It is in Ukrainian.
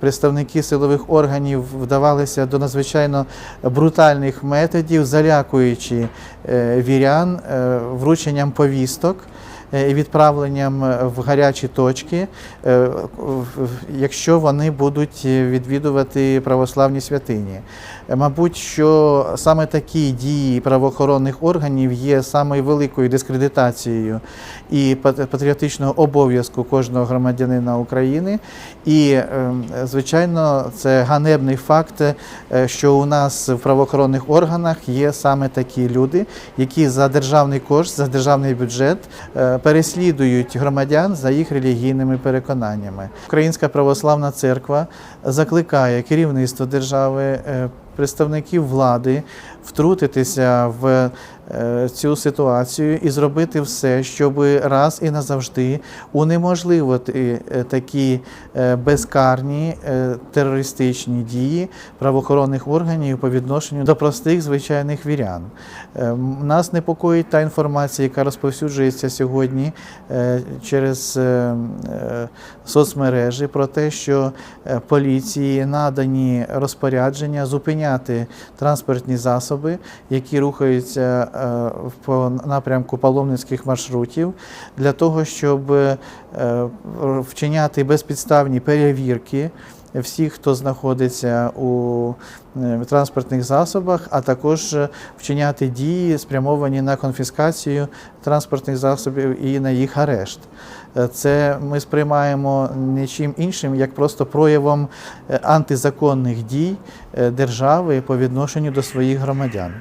Представники силових органів вдавалися до надзвичайно брутальних методів, залякуючи е, вірян е, врученням повісток. Е, І відправленням е, в гарячі точки, е, якщо вони будуть відвідувати православні святині. Мабуть, що саме такі дії правоохоронних органів є самою великою дискредитацією і пат- патріотичного обов'язку кожного громадянина України. І, ем, звичайно, це ганебний факт, що у нас в правоохоронних органах є саме такі люди, які за державний кошт, за державний бюджет переслідують громадян за їх релігійними переконаннями. Українська православна церква закликає керівництво держави. Представників влади втрутитися в е, цю ситуацію і зробити все, щоб раз і назавжди унеможливити е, такі е, безкарні терористичні дії правоохоронних органів по відношенню до простих звичайних вірян. Нас непокоїть та інформація, яка розповсюджується сьогодні через соцмережі про те, що поліції надані розпорядження зупиняти транспортні засоби, які рухаються е, по напрямку паломницьких маршрутів, для того, щоб е, вчиняти безпідставні перевірки. Всіх, хто знаходиться у е, транспортних засобах, а також е, вчиняти дії, спрямовані на конфіскацію транспортних засобів і на їх арешт. Е, Це ми сприймаємо нічим іншим, як просто проявом антизаконних дій держави по відношенню до своїх громадян.